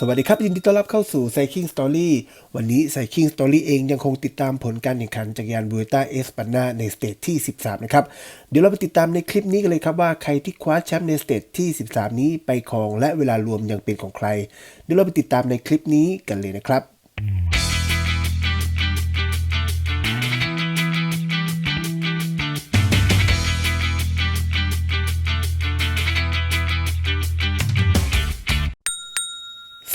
สวัสดีครับ ยินดีต้อนรับเข้าสู่ Cycling Story วันนี้ Cycling Story เองยังคงติดตามผลการแข่งขันจักรยานบูต้าเอสปานาในสเตจที่ 13 นะครับ เดี๋ยวเราไปติดตามในคลิปนี้กันเลยครับว่าใครที่คว้าแชมป์ในสเตจที่ 13 นี้ไปครองและเวลารวมยังเป็นของใคร เดี๋ยวเราไปติดตามในคลิปนี้กันเลยนะครับ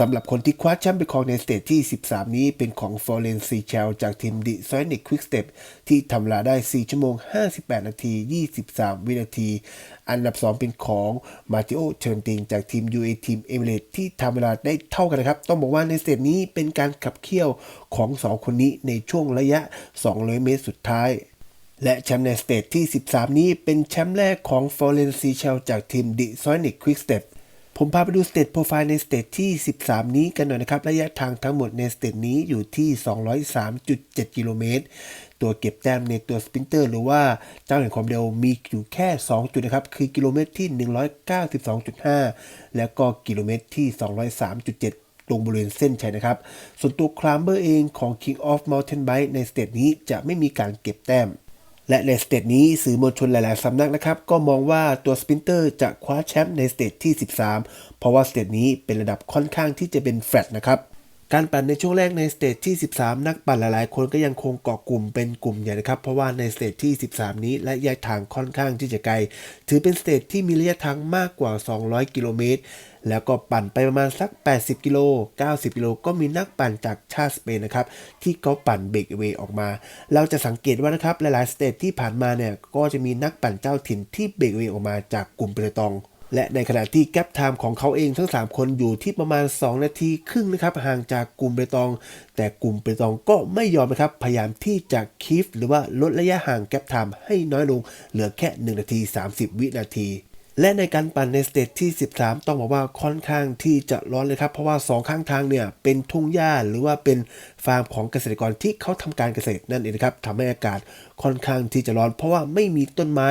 ำหรับคนที่คว้าแชมป์ไปครองในสเตจที่ 13 นี้เป็นของฟอร์เรนซีเชลจากทีมดิซอยนิกควิกสเต็ปที่ทำเวลาได้ 4 ชั่วโมง 58 นาที 23 วินาที อันดับ 2 เป็นของมาติโอเทนติงจากทีม UA ทีมเอมิเรตที่ทำเวลาได้เท่ากันนะครับ ต้องบอกว่าในสเตจนี้เป็นการขับเคี่ยวของ 2 คนนี้ในช่วงระยะ 200 เมตรสุดท้ายและแชมป์ในสเตจที่ 13 นี้เป็นแชมป์แรกของฟอร์เรนซีเชลจากทีมดิซอยนิกควิกสเต็ป ผมพาไปดูสเตจโปรไฟล์ในสเตจที่ 13 นี้กันหน่อยนะครับ ระยะทางทั้งหมดในสเตจนี้อยู่ที่ 203.7 กิโลเมตร ตัวเก็บแต้มในตัวสปินเตอร์ หรือว่าเจ้าแห่งความเร็วมีอยู่แค่ 2 จุดนะครับ คือกิโลเมตรที่ 192.5 แล้วก็กิโลเมตรที่ 203.7ตรงบริเวณเส้นชัยนะครับ ส่วนตัวคลามเบอร์เองของ King of Mountain Bike ในสเตจนี้จะไม่มีการเก็บแต้ม และในสเตจนี้สื่อมวลชนหลาย ๆ สำนักนะครับ ก็มองว่าตัวสปินเตอร์จะคว้าแชมป์ในสเตจที่ 13 เพราะว่าสเตจนี้เป็นระดับค่อนข้างที่จะเป็นแฟลตนะครับ การปั่นในช่วงแรกในสเตจที่ 13 นักปั่นหลายๆ คนก็ยังคงเกาะกลุ่มเป็นกลุ่มใหญ่นะครับ เพราะว่าในสเตจที่ 13 นี้และระยะทางค่อนข้างที่จะไกล ถือเป็นสเตจที่มีระยะทางมากกว่า 200 กิโลเมตร แล้วก็ปั่นไปประมาณสัก 80 กิโล 90 กิโล ก็มีนักปั่นจากชาติสเปนนะครับ ที่เขาปั่นเบรกเวย์ออกมา เราจะสังเกตว่านะครับ หลายๆ สเตจที่ผ่านมาเนี่ย ก็จะมีนักปั่นเจ้าถิ่นที่เบรกเวย์ออกมาจากกลุ่มเปตอง และในขณะที่แกลบไทม์ของเขาเองทั้ง 3 คนอยู่ที่ประมาณ 2 นาทีครึ่งนะครับห่างจากกลุ่มเปตอง แต่กลุ่มเปตองก็ไม่ยอมนะครับ พยายามที่จะคีฟหรือว่าลดระยะห่างแกลบไทม์ให้น้อยลง เหลือแค่ 1 นาที 30 วินาที และในการปั่นในสเตจที่ 13 ต้องบอกว่าค่อนข้างที่จะร้อนเลยครับ เพราะว่า 2 ข้างทางเนี่ยเป็นทุ่งหญ้าหรือว่าเป็นฟาร์มของเกษตรกรที่เขาทำการเกษตรนั่นเองครับทำให้อากาศค่อนข้างที่จะร้อน เพราะว่าไม่มีต้นไม้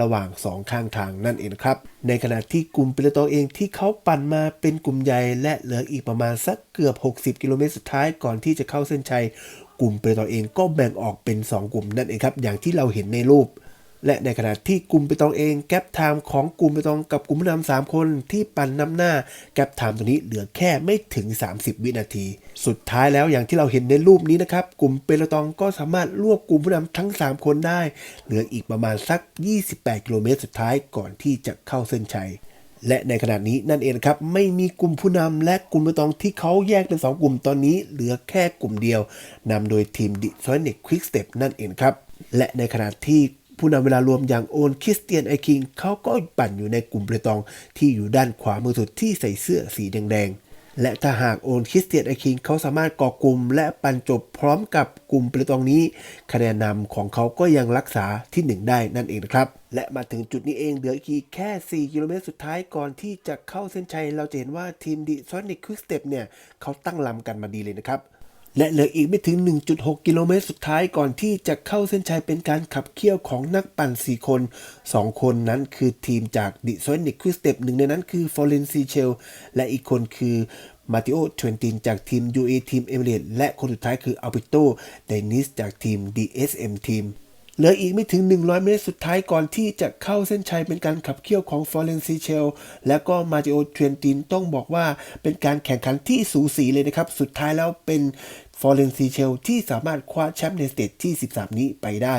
ระหว่าง 2 ข้างทางนั่นเองครับ ในขณะที่กลุ่มเปโตเองที่เขาปั่นมาเป็นกลุ่มใหญ่และเหลืออีกประมาณสักเกือบ 60 กิโลเมตรสุดท้ายก่อนที่จะเข้าเส้นชัย กลุ่มเปโตเองก็แบ่งออกเป็น 2 กลุ่มนั่นเองครับอย่างที่เราเห็นในรูป และในขณะที่กลุ่มเปตองเองแกลบไทม์ของกลุ่มเปตองกับกลุ่มผู้นำสามคนที่ปั่นนำหน้าแกลบไทม์ตัวนี้เหลือแค่ไม่ถึง 30 วินาที สุดท้ายแล้วอย่างที่เราเห็นในรูปนี้นะครับ กลุ่มเปโลตองก็สามารถรวบกลุ่มผู้นำทั้ง 3 คนได้ เหลืออีกประมาณสัก 28 กิโลเมตรสุดท้ายก่อนที่จะเข้าเส้นชัยและในขณะนี้นั่นเองครับไม่มีกลุ่มผู้นำและกลุ่มไม่ตองที่เขาแยกเป็นสองกลุ่มตอนนี้เหลือแค่กลุ่มเดียวนำโดยทีมดิซอน็กควิกสเต็ปนั่นเองครับ และในขณะที่ ผู้นำเวลารวมอย่างโอนคริสเตียนไอคิงเขาก็ปั่นอยู่ในกลุ่มเปตองที่อยู่ด้านขวามือสุดที่ใส่เสื้อสีแดงๆ และถ้าหากโอนคริสเตียนไอคิงเขาสามารถก่อกลุ่มและปั่นจบพร้อมกับกลุ่มเปตองนี้ คะแนนนำของเขาก็ยังรักษาที่ 1 ได้นั่นเองนะครับ และมาถึงจุดนี้เองเหลืออีกแค่ 4 กิโลเมตรสุดท้ายก่อนที่จะเข้าเส้นชัยเราจะเห็นว่าทีมดิซอนิกควิกสเต็ปเนี่ยเขาตั้งลำกันมาดีเลยนะครับ และเหลืออีกไม่ถึง 1.6 กิโลเมตรสุดท้ายก่อนที่จะเข้าเส้นชัยเป็นการขับเคี่ยวของนักปั่น 4 คน 2 คนนั้นคือทีมจากดิโซนิกควิสเต็ปหนึ่งในนั้นคือฟอร์เรนซีเชลและอีกคนคือมาติโอเทนตินจากทีม UA ทีมเอเมเรตและคนสุดท้ายคืออัลเบโตเดนิสจากทีม DSM ทีม เหลืออีกไม่ถึง 100 เมตรสุดท้ายก่อนที่จะเข้าเส้นชัยเป็นการขับเคี่ยวของฟอร์เรนซีเชลและก็มาจิโอเทรนตินต้องบอกว่าเป็นการแข่งขันที่สูสีเลยนะครับ สุดท้ายแล้วเป็นฟอร์เรนซีเชลที่สามารถคว้าแชมป์ในสเตจที่ 13 นี้ไปได้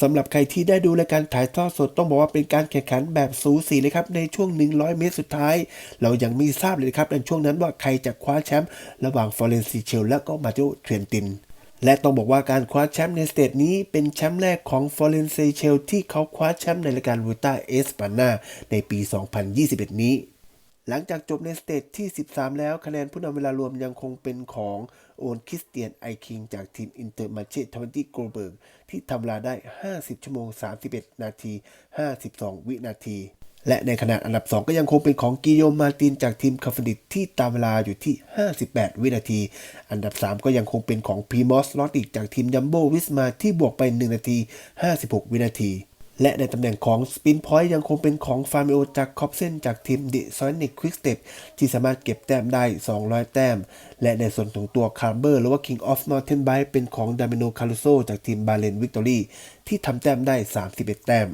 สำหรับใครที่ได้ดูรายการถ่ายทอดสดต้องบอกว่าเป็นการแข่งขันแบบสูสีเลยครับในช่วง 100 เมตรสุดท้าย เรายังไม่ทราบเลยครับในช่วงนั้นว่าใครจะคว้าแชมป์ระหว่างฟอร์เรนซีเชลและก็มาโอเทรนติน และต้องบอกว่าการคว้าแชมป์ในสเตจนี้เป็นแชมป์แรกของฟอร์เรนเซเชลที่เขาคว้าแชมป์ในรายการวูต้าเอสปานาในปี 2021 นี้ หลังจากจบในสเตจที่ 13 แล้วคะแนนผู้นำเวลารวมยังคงเป็นของโอนคริสเตียนไอคิงจากทีมอินเตอร์มาเชตทวันตี้โกลเบิร์กที่ทำเวลาได้ 50 ชั่วโมง 31 นาที 52 วินาที และในขณะอันดับ 2 ก็ยังคงเป็นของกิโยมมาตินจากทีมคาฟดิตที่ตามเวลาอยู่ที่ 58 วินาที อันดับ 3 ก็ยังคงเป็นของพีมอสลอติกจากทีมยัมโบวิสมาที่บวกไป 1 นาที 56 วินาที และในตำแหน่งของสปินพอยต์ยังคงเป็นของฟาร์มิโอจากคอปเซนจากทีมดิซอนิกควิกสเต็ปที่สามารถเก็บแต้มได้ 200 แต้ม และในส่วนของตัวคาร์เบอร์หรือว่า King of Mountain Bike เป็นของดามิโนคารุโซจากทีมบาเลนวิกตอรี่ที่ทำแต้มได้ 31 แต้ม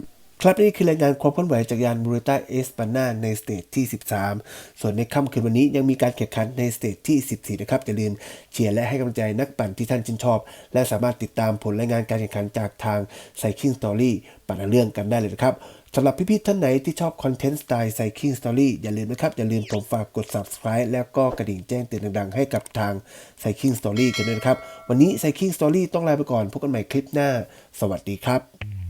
ครับนี่คือรายงานความเคลื่อนไหวจากยานบูรต้าเอสปานาในสเตจที่ 13 ส่วนในค่ำคืนวันนี้ยังมีการแข่งขันในสเตจที่ 14 นะครับ อย่าลืมเชียร์และให้กำลังใจนักปั่นที่ท่านชื่นชอบ และสามารถติดตามผลรายงานการแข่งขันจากทาง Cycling Story ปั่นเรื่องกันได้เลยนะครับสำหรับพี่ๆท่านไหนที่ชอบคอนเทนต์สไตล์ Cycling Story อย่าลืมนะครับ อย่าลืมผมฝากกด subscribe แล้วก็กระดิ่งแจ้งเตือนดังๆ ให้กับทาง Cycling Story กันด้วยนะครับ วันนี้ Cycling Story ต้องลาไปก่อนพบกันใหม่คลิปหน้า สวัสดีครับ